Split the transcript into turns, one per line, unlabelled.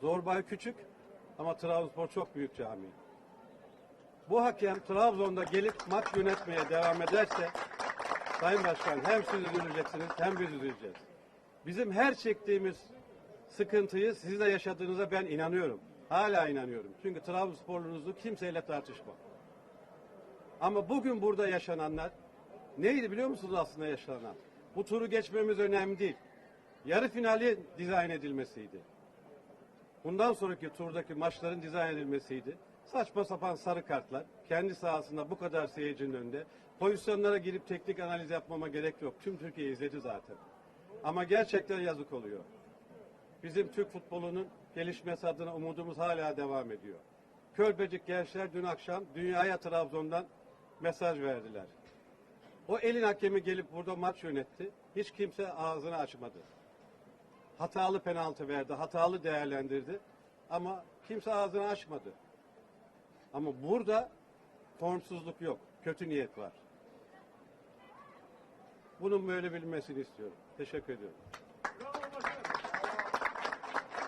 Zorbay küçük ama Trabzonspor çok büyük cami. Bu hakem Trabzon'da gelip maç yönetmeye devam ederse Sayın Başkan hem siz üzüleceksiniz hem biz üzüleceğiz. Bizim her çektiğimiz sıkıntıyı siz de yaşadığınıza ben inanıyorum. Hala inanıyorum. Çünkü Trabzonsporlunuzu kimseyle tartışmam. Ama bugün burada yaşananlar neydi biliyor musunuz aslında yaşanan? Bu turu geçmemiz önemli değil. Yarı finali dizayn edilmesiydi. Bundan sonraki turdaki maçların dizayn edilmesiydi. Saçma sapan sarı kartlar. Kendi sahasında bu kadar seyircinin önünde. Pozisyonlara girip teknik analiz yapmama gerek yok. Tüm Türkiye izledi zaten. Ama gerçekten yazık oluyor. Bizim Türk futbolunun gelişmesi adına umudumuz hala devam ediyor. Kölbecik gençler dün akşam dünyaya Trabzon'dan mesaj verdiler. O elin hakemi gelip burada maç yönetti. Hiç kimse ağzını açmadı. Hatalı penaltı verdi, hatalı değerlendirdi. Ama kimse ağzını açmadı. Ama burada formsuzluk yok, kötü niyet var. Bunun böyle bilinmesini istiyorum. Teşekkür ediyorum.